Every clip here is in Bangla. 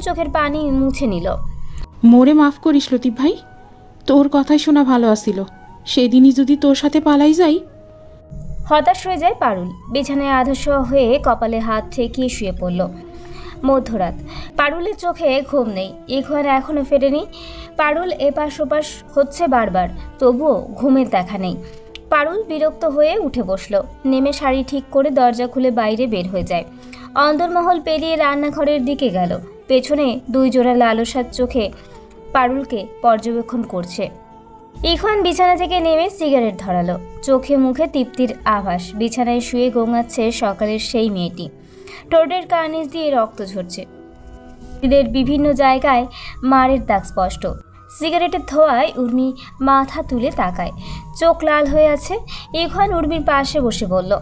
চোখের পানি মুছে নিল। মোরে মাফ করিস লতিফ ভাই তোর কথাই শোনা ভালো আসিল সেদিনই যদি তোর সাথে পালাই যাই। হতাশ হয়ে যায় পারুল। বিছানায় আধশোয়া হয়ে কপালে হাত ঠেকিয়ে শুয়ে পড়ল। মধ্যরাত। পারুলের চোখে ঘুম নেই। ইখওয়ান এখনও ফেরেনি। পারুল এপাশ ওপাশ হচ্ছে বারবার। তবুও ঘুমের দেখা নেই। পারুল বিরক্ত হয়ে উঠে বসল। নেমে শাড়ি ঠিক করে দরজা খুলে বাইরে বের হয়ে যায়। অন্দরমহল পেরিয়ে রান্নাঘরের দিকে গেল। পেছনে দুই জোড়া লালসার চোখে পারুলকে পর্যবেক্ষণ করছে। ইখওয়ান বিছানা থেকে নেমে সিগারেট ধরালো। চোখে মুখে তৃপ্তির আভাস। বিছানায় শুয়ে গোঙাচ্ছে সকালের সেই মেয়েটি। ঠোঁটের কার্নিশ দিয়ে রক্ত ঝরছে। এদের বিভিন্ন জায়গায় মারের দাগ স্পষ্ট। সিগারেটের ধোঁয়ায় উর্মি মাথা তুলে তাকায়। চোখ লাল হয়ে আছে। ইখওয়ান উর্মির পাশে বসে বলল,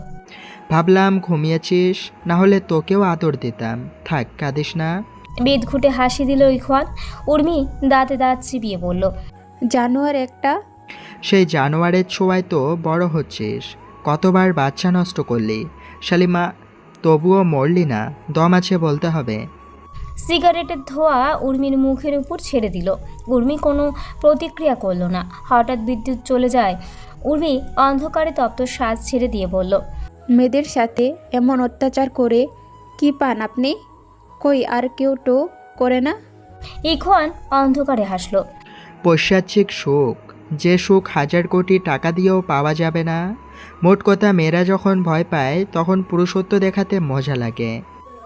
ভাবলাম ঘুমিয়েছিস, না হলে তোকেও আদর দিতাম। থাক, কাঁদিস না। বেদ ঘুটে হাসি দিল ইখওয়ান উর্মি দাঁতে দাঁত চিবিয়ে বলল জানোয়ার একটা? সেই জানোয়ারের ছোঁয়ায় তো বড় হচ্ছিস। কতবার বাচ্চা নষ্ট করলি। শালিমা তবুও মরলি না দম আছে বলতে হবে। সিগারেটের ধোঁয়া উর্মির মুখের উপর ছেড়ে দিল। উর্মি কোনো প্রতিক্রিয়া করল না। হঠাৎ বিদ্যুৎ চলে যায়। উর্মি অন্ধকারে তপ্ত শ্বাস ছেড়ে দিয়ে বলল মেয়েদের সাথে এমন অত্যাচার করে কি পান আপনি? কই আর কেউ তো করে না? ইখওয়ান অন্ধকারে হাসলো। পৈশাচিক সুখ যে সুখ হাজার কোটি টাকা দিয়েও পাওয়া যাবে না। মোট কথা মেয়েরা যখন ভয় পায় তখন পুরুষত্ব দেখাতে মজা লাগে।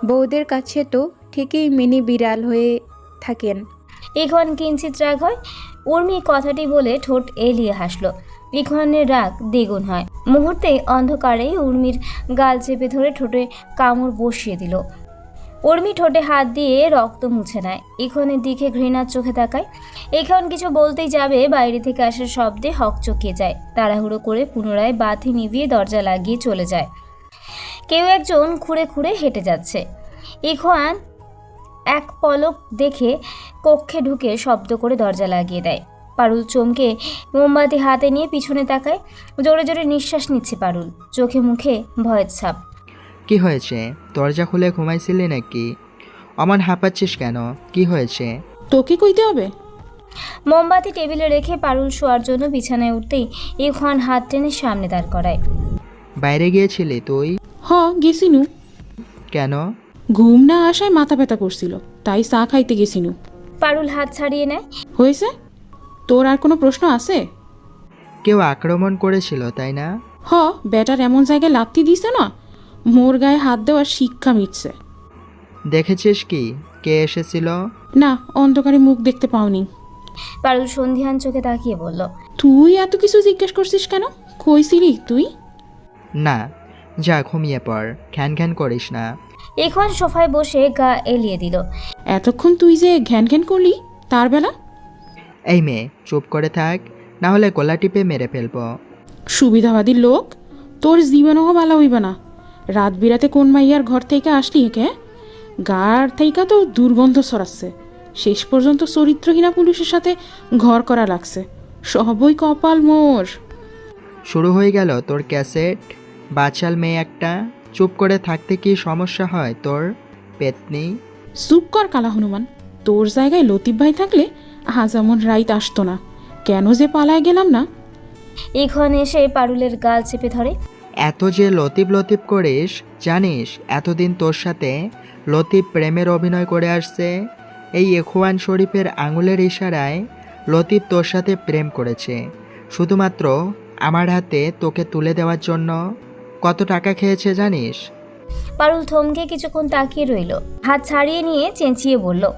বউদের কাছে তো ঠিকই মিনি বিড়াল হয়ে থাকেন। ইখওয়ান কিঞ্চিত রাগ হয় উর্মি কথাটি বলে ঠোঁট এলিয়ে হাসলো। ইখওয়ানের রাগ দ্বিগুণ হয়। মুহূর্তে অন্ধকারেই উর্মির গাল চেপে ধরে ঠোঁটে কামড় বসিয়ে দিল। উর্মি ঠোঁটে হাত দিয়ে রক্ত মুছে নেয়। ইখওয়ানের দিকে ঘৃণার চোখে তাকায়। ইখওয়ান কিছু বলতেই যাবে, বাইরে থেকে আসার শব্দে হক চকিয়ে যায়। তাড়াহুড়ো করে পুনরায় বাতি নিভিয়ে দরজা লাগিয়ে চলে যায়। কেউ একজন খুঁড়ে খুঁড়ে হেঁটে যাচ্ছে। ইখওয়ান এক পলক দেখে কক্ষে ঢুকে শব্দ করে দরজা লাগিয়ে দেয়। পারুল চমকে মোমবাতি হাতে নিয়ে পিছনে তাকায়। জোরে জোরে নিঃশ্বাস নিচ্ছে পারুল। চোখে মুখে ভয়ের ছাপ। কি হয়েছে? দরজা খুলে ঘুমাইছিলি নাকি? অমন হাঁপাচ্ছিস কেন? কি হয়েছে? তোকে কইতে হবে? মোমবাতি টেবিলে রেখে পারুল শোয়ার জন্য বিছানায় উঠতেই ইখওয়ান হাত টেনে সামনে দাঁড় করায়। বাইরে গিয়েছিলি তুই? হ গেছিনু। কেন? ঘুম না আসায় মাথা ব্যথা করছিল তাই চা খাইতে গেছিনু। পারুল হাত ছাড়িয়ে নেয়। হয়েছে? তোর আর কোনো প্রশ্ন আছে? কেউ আক্রমণ করেছিল তাই না? হ বেটার এমন জায়গায় লাত্তি দিছে না? মোর গায়ে হাত দেওয়ার শিক্ষা মিটছে। দেখেছিস কি? কে এসেছিল? না অন্ধকারে মুখ দেখতে পাওনি। পারুল সন্ধিহান চোখে তাকিয়ে বলল তুই এত কিছু জিজ্ঞেস করছিস কেন? কইছিলি তুই? না যা ঘুমিয়ে পড় খ্যান খ্যান করিস না। এখন সোফায় বসে গা এলিয়ে দিল। এতক্ষণ তুই যে ঘ্যান ঘ্যান করলি তার বেলা? এই মেয়ে চুপ করে থাক না হলে গলা টিপে মেরে ফেলব। সুবিধাবাদী লোক তোর জীবনও ভালো হইবে না। রাত বিরাতে কোন মাইয়ার ঘর থেকে আসলি কে গার থেকে তো দুর্গন্ধ সরাচ্ছে শেষ পর্যন্ত চরিত্রহীনা পুলিশের সাথে ঘর করা লাগছে। সবই কপাল মোর। শুরু হয়ে গেল তোর ক্যাসেট। বাচাল মেয়ে একটা। চুপ করে থাকতে কি সমস্যা হয় তোর পেতনি? চুপ কর কালা হনুমান। তোর জায়গায় লতিফ ভাই থাকলে আজ এমন রাইত আসতো না। কেন যে পালায় গেলাম না? ইখওয়ান এসে পারুলের গাল চেপে ধরে। এত যে লতিফ লতিফ করিস জানিস এতদিন তোর সাথে লতিফ প্রেমের অভিনয় করে আসছে। এই এখওয়ান শরীফের আঙুলের ইশারায় লতিফ তোর সাথে প্রেম করেছে। শুধুমাত্র আমার হাতে তোকে তুলে দেওয়ার জন্য। কত টাকা খেয়েছে জানিস? পারুল থমকে কিছুক্ষণ তাকিয়ে রইল। হাত ছাড়িয়ে নিয়ে চেঁচিয়ে বলল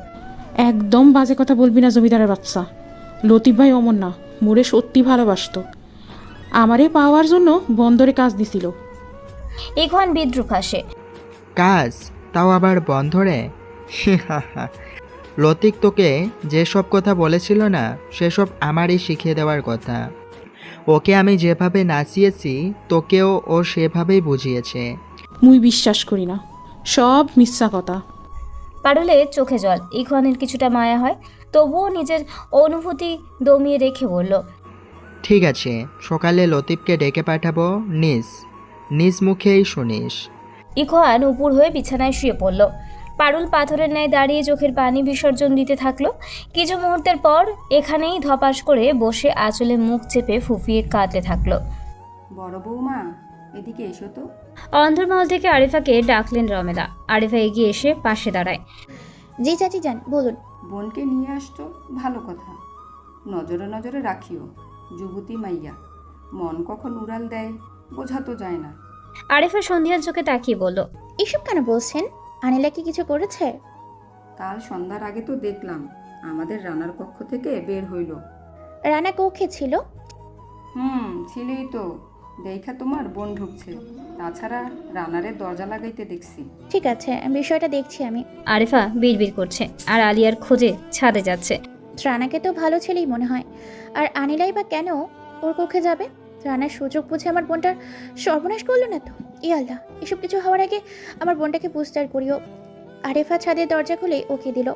একদম বাজে কথা বলবি না জমিদারের বাচ্চা। লতিফ ভাই অমর না মোরে সত্যি ভালোবাসতো। আমারে পাওয়ার জন্য বন্দরে কাজ দিছিল। ইখওয়ান বিদ্রুপ হাসে। কাজ? তাও আবার বন্ধরে লতিক তোকে যেসব কথা বলেছিল না সেসব আমারই শিখিয়ে দেওয়ার কথা। ওকে আমি যেভাবে নাচিয়েছি তোকেও ও সেভাবেই বুঝিয়েছে। মুই বিশ্বাস করি না। সব মিথ্যা কথা। পারুলে চোখে জল। ইখওয়ানের কিছুটা মায়া হয় তবুও নিজের অনুভূতি দমিয়ে রেখে বলল ঠিক আছে সকালে লতিফকে ডেকে পাঠাবো নিজ নিজ মুখেই শুনিস। ইখওয়ান উপুর হয়ে বিছানায় শুয়ে পড়ল। পারুল পাথরের ন্যায় দাঁড়িয়ে চোখের পানি বিসর্জন দিতে থাকল। কিছু মুহূর্তের পর এখানেই ধপাস করে বসে আঁচলে মুখ চেপে ফুফিয়ে কাঁদতে থাকল। বড় বৌমা এদিকে এসো তো। অন্ধরমহল থেকে আরিফাকে ডাকলেন রমেলা। আরিফা এগিয়ে এসে পাশে দাঁড়ায়। জি চাচি যান বলুন। বোনকে নিয়ে আসছো ভালো কথা। নজরে নজরে রাখিও। যুবতী মাইয়া মন কখন উড়াল দেয় বোঝা তো যায় না। আরিফা সন্ধিয়ার চোখে তাকিয়ে বলল এসব কেন বলছেন? আনিলা কি কিছু করেছে? কাল সন্ধ্যার আগে তো দেখলাম আমাদের রানার কক্ষ থেকে বের হইল। রানা কৌখে ছিল? হুম ছিলই তো। দেখা তোমার বোন ঢুকছে। তাছাড়া রানারে দরজা লাগাইতে দেখছি। ঠিক আছে বিষয়টা দেখছি আমি। আরিফা বিড়বিড় করছে আর আলিয়ার খোঁজে ছাদে যাচ্ছে। রানাকে তো ভালো ছেলেই মনে হয়। আর আনিলাই বা কেন ওর কক্ষে যাবে? রানার সুযোগ বুঝে আমার বোনটার সর্বনাশ করল না তো? ই আল্লাহ এসব কিছু হওয়ার আগে আমার বোনটাকে পুস্তার করিও। আরেফা ছাদের দরজা খুলে ওকে দিল।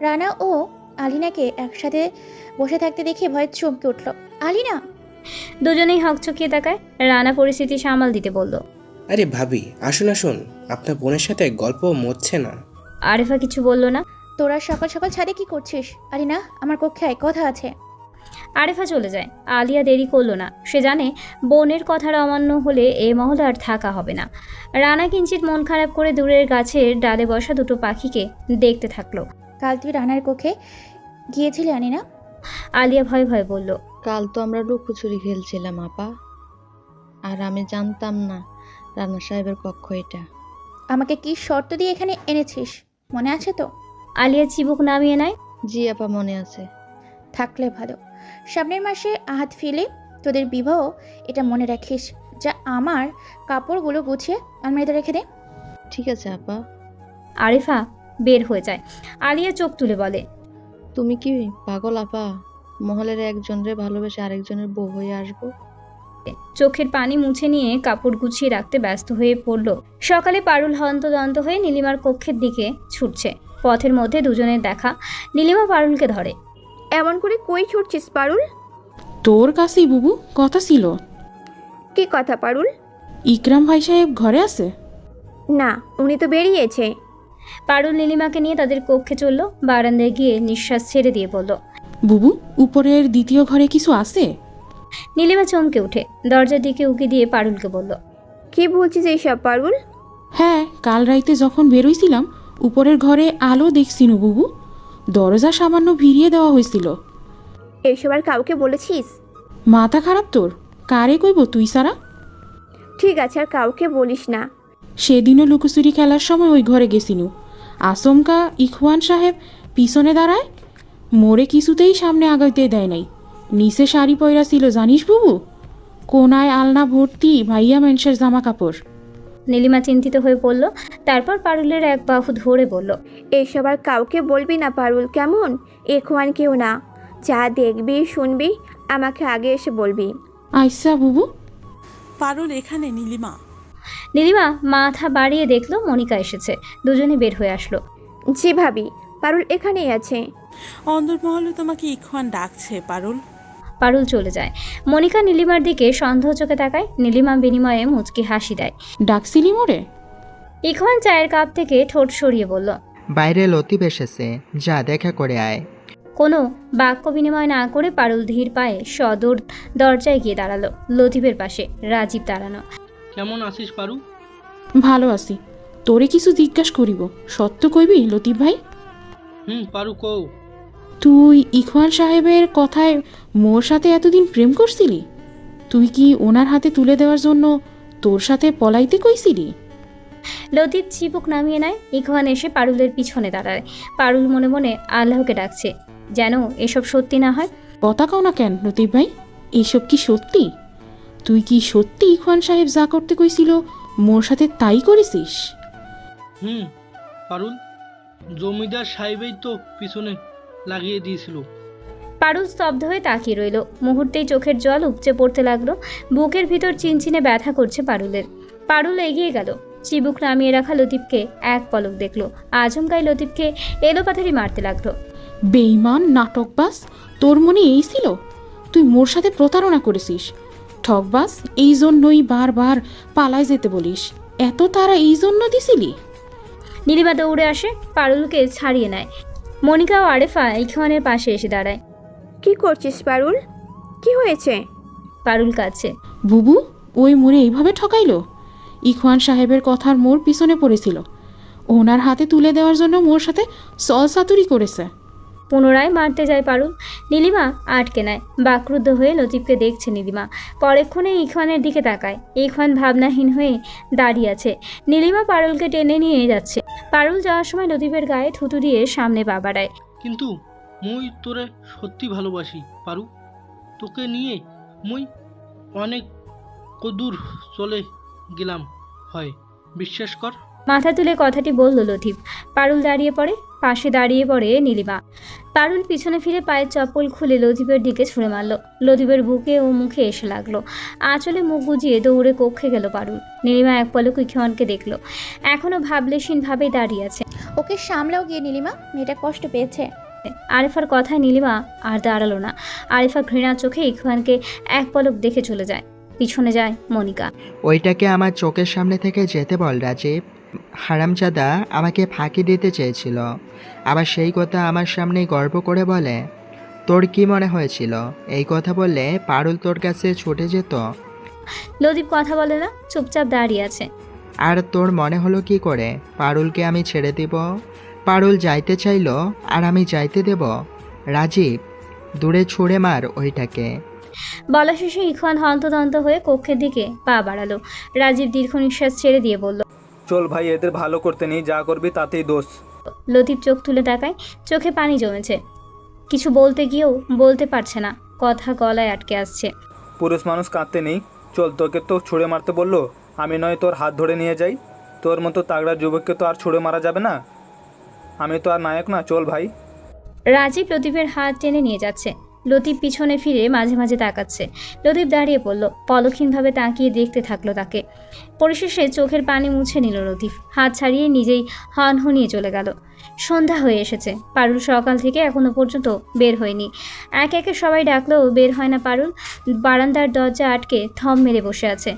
রানা ও আলিনাকে একসাথে বসে থাকতে দেখে ভয় চমকে উঠল। আলিনা! দুজনেই হকচকিয়ে তাকায়। রানা পরিস্থিতি সামাল দিতে বলল। আরে ভাবি আসুন আসুন। আপনার বোনের সাথে গল্প মরছে না। আরেফা কিছু বলল না। তোরা সকাল সকাল ছাদে কি করছিস? আলিনা আমার কক্ষে আয় কথা আছে। আরেফা চলে যায়। আলিয়া দেরি করল না। সে জানে বোনের কথার অমান্য হলে এ মহলে আর থাকা হবে না। রানা কিঞ্চিত মন খারাপ করে দূরের গাছের ডালে বসা দুটো পাখিকে দেখতে থাকল। কাল তুই রানার কক্ষে গিয়েছিলি আনিনা আলিয়া ভয় ভয় বলল কাল তো আমরা লুকোচুরি খেলছিলাম আপা। আর আমি জানতাম না রানা সাহেবের কক্ষ এটা। আমাকে কি শর্ত দিয়ে এখানে এনেছিস? মনে আছে তো? আলিয়া চিবুক নামিয়ে নেয়। জি আপা মনে আছে। থাকলে ভালো। সামনের মাসে আহাত ফিলে তোদের বিবাহ এটা মনে রাখিস। যা আমার কাপড়গুলো গুছিয়ে আলমারিতে রেখে দে। ঠিক আছে আপা। আরিফা বের হয়ে যায়। আলিয়া চোখ তুলে বলে তুমি কি পাগল আপা? মহলের একজনের ভালোবেসে আরেকজনের বউ হয়ে আসব? চোখের পানি মুছে নিয়ে কাপড় গুছিয়ে রাখতে ব্যস্ত হয়ে পড়ল। সকালে পারুল হন্তদন্ত হয়ে নীলিমার কক্ষের দিকে ছুটছে। পথের মধ্যে দুজনের দেখা নীলিমা পারুলকে ধরে। এমন করে কই ছুটছিস পারুল? তোর কাছেই বুবু কথা ছিল। কি কথা পারুল? ইকরাম ভাই সাহেব ঘরে আছে? না উনি তো বেরিয়েছে। পারুল নীলিমাকে নিয়ে তাদের কক্ষে চলল বারান্দায় গিয়ে নিঃশ্বাস ছেড়ে দিয়ে বলল বুবু উপরের দ্বিতীয় ঘরে কিছু আছে? নীলিমা চমকে উঠে দরজার দিকে উকি দিয়ে পারুলকে বলল কি বলছিস এইসব পারুল? হ্যাঁ কাল রাইতে যখন বেরোইছিলাম উপরের ঘরে আলো দেখছিনু বুবু দরজা সামান্য ভিড়িয়ে দেওয়া হয়েছিল। এইসব আর কাউকে বলেছিস? মাথা খারাপ তোর? কারে কইব তুই সারা? ঠিক আছে আর কাউকে বলিস না। সেদিনও লুকোচুরি খেলার সময় ওই ঘরে গেছিনু। আসমকা ইখওয়ান সাহেব পিছনে দাঁড়ায় মোরে কিছুতেই সামনে আগাইতে দেয় নাই। নিচে শাড়ি পয়রা ছিল জানিস বুবু? কোনায় আলনা ভর্তি ভাইয়া মেনসের জামা কাপড় নীলিমা চিন্তিত হয়ে পড়ল তারপর পারুলের এক বাহু ধরে বলল এইসব আর কাউকে বলবি না পারুল কেমন? এখোয়ান কেউ না। যা দেখবি শুনবি আমাকে আগে এসে বলবি। আইসা বুবু। পারুল এখানে নীলিমা। নীলিমা মাথা বাড়িয়ে দেখল মনিকা এসেছে। দুজনে বের হয়ে আসলো। জি ভাবি পারুল এখানেই আছে। অন্দরমহলে তোমাকে ইখওয়ান ডাকছে পারুল। পারুল চলে যায়। মনিকা নীলিমার দিকে সন্দেহ চোখে তাকায়। নীলিমা বিনিময়ে মুচকি হাসি দেয়। ডাকছিলি মোরে? ইখওয়ান চায়ের কাপ থেকে ঠোঁট সরিয়ে বলল বাইরে লতিফ এসেছে যা দেখা করে আয়। কোনো বাক্য বিনিময় না করে পারুল ধীর পায়ে সদর দরজায় গিয়ে দাঁড়াল লতিফের পাশে রাজীব দাঁড়ানো। কেমন আছিস পারু? ভালো আছি। তোরে কিছু জিজ্ঞাসা করিব সত্য কইবি লতিফ ভাই? হুম পারু কও। তুই ইখওয়ান সাহেবের কথায় মোর সাথে এতদিন প্রেম করছিলি? তুই কি ওনার হাতে তুলে দেওয়ার জন্য তোর সাথে পলাইতে কইছিলি? লতিফ চিপুক নামিয়ে নেয় ইখওয়ান এসে পারুলের পিছনে দাঁড়ায়। পারুল মনে মনে আল্লাহকে ডাকছে যেন এসব সত্যি না হয়। কথা কও না কেন লতিফ ভাই এসব কি সত্যি? তুই কি সত্যি ইখওয়ান সাহেব যা করতে কইছিল মোর সাথে তাই করেছিস? হুম পারুল জমিদার সাহেবই তো পিছনে লাগিয়ে দিয়েছিল। পারুল স্তব্ধ হয়ে তাকিয়ে রইল। মুহূর্তেই চোখের জল উপচে পড়তে লাগল। বুকের ভিতর চিনচিনে ব্যথা করছে পারুলের। পারুল এগিয়ে গেল। চিবুক নামিয়ে রাখা লতিফকে এক পলক দেখল। আজমকাই লতিফকে এলোপাথারি মারতে লাগল। বেইমান নাটকবাস তোর মনে এই ছিল? তুই মোর সাথে প্রতারণা করেছিস। ঠকবাস এই জন্যই বারবার পালায় যেতে বলিস। এত তারা এই জন্য দিছিলি? নীলিমা দৌড়ে আসে পারুলকে ছাড়িয়ে নেয়। মনিকা ও আরেফা ইখওয়ানের পাশে এসে দাঁড়ায়। কি করছিস পারুল? কি হয়েছে? পারুল কাছে বুবু ওই মোড়ে এইভাবে ঠকাইলো? ইখওয়ান সাহেবের কথার মোর পিছনে পড়েছিল। ওনার হাতে তুলে দেওয়ার জন্য মোর সাথে সলসাতুরি করেছে। পুনরায় মারতে যায় পারুল। নীলিমা আটকে নেয়। বাকরুদ্ধ হয়ে লতিফকে দেখছে নীলিমা। পরেক্ষণে ইখওয়ানের দিকে তাকায়। ইখওয়ান ভাবনাহীন হয়ে দাঁড়িয়ে আছে। নীলিমা পারুলকে টেনে নিয়ে যাচ্ছে। পারুল যাওয়ার সময় লতিফের গায়ে থুতু দিয়ে সামনে পা বাড়ায়। কিন্তু মুই তোরে সত্যি ভালোবাসি, পারু। তোকে নিয়ে মুই অনেক কদূর চলে গেলাম, হয়। বিশ্বাস কর। মাথা তুলে কথাটি বলল লতিফ। পারুল দাঁড়িয়ে পড়ে পাশে দাঁড়িয়ে পড়ে নীলিমা। পারুল পিছনে ফিরে পায়ের চপ্পল খুলে লতিফের দিকে ছুঁড়ে মারল। লতিফের বুকে ও মুখে এসে লাগল। আঁচলে মুখ গুজিয়ে দৌড়ে কক্ষে গেল পারুল। নীলিমা এক পলক ইখওয়ানকে দেখল। এখনও ভাবলেশীনভাবেই দাঁড়িয়ে আছে। ওকে সামলাও গিয়ে নীলিমা মেয়েটা কষ্ট পেয়েছে। আরিফার কথায় নীলিমা আর দাঁড়াল না। আরিফা ঘৃণা চোখে ইখওয়ানকে এক পলক দেখে চলে যায়। পিছনে যায় মনিকা। ওইটাকে আমার চোখের সামনে থেকে যেতে বল রাজীব। হারামজাদা আমাকে ফাঁকি দিতে চেয়েছিল। আবার সেই কথা আমার সামনেই গর্ব করে বলে তোর কি মনে হয়েছিল? এই কথা বললে পারুল তোর কাছে ছুটে যেত? লদীপ কথা বলে না চুপচাপ দাঁড়িয়ে আছে। আর তোর মনে হলো কি করে? পারুলকে আমি ছেড়ে দিব? পারুল যাইতে চাইলো আর আমি যাইতে দেব? রাজীব দূরে ছুঁড়ে মার ওইটাকে। বলা শেষে ইখওয়ান হন্তদন্ত হয়ে কক্ষের দিকে পা বাড়ালো। রাজীব দীর্ঘ নিঃশ্বাস ছেড়ে দিয়ে বলল চল ভাই এদের ভালো করতে নেই যা করবি তাতেই দোষ। লতিফ চোখ তুলে তাকায় চোখে পানি জমেছে। কিছু বলতে গিয়েও বলতে পারছে না কথা গলায় আটকে আসছে। পুরুষ মানুষ কাঁদতে নেই। চল তোকে তো ছুঁড়ে মারতে বলল আমি নয় তোর হাত ধরে নিয়ে যাই। তোর মতো তাগড়া যুবককে তো আর ছুঁড়ে মারা যাবে না। আমি তো আর নায়ক না চল ভাই। রাজীব লতিফের হাত টেনে নিয়ে যাচ্ছে। লতিফ পিছনে ফিরে মাঝে মাঝে তাকাচ্ছে। লতিফ দাঁড়িয়ে পড়ল পলক্ষীনভাবে তাকিয়ে দেখতে থাকল তাকে। পরিশেষে চোখের পানি মুছে নিল লতিফ, হাত ছাড়িয়ে নিজেই হন হনিয়ে চলে গেল। সন্ধ্যা হয়ে এসেছে, পারুল সকাল থেকে এখনও পর্যন্ত বের হয়নি। এক একে সবাই ডাকলেও বের হয় না পারুল, বারান্দার দরজা আটকে থম মেরে বসে আছে।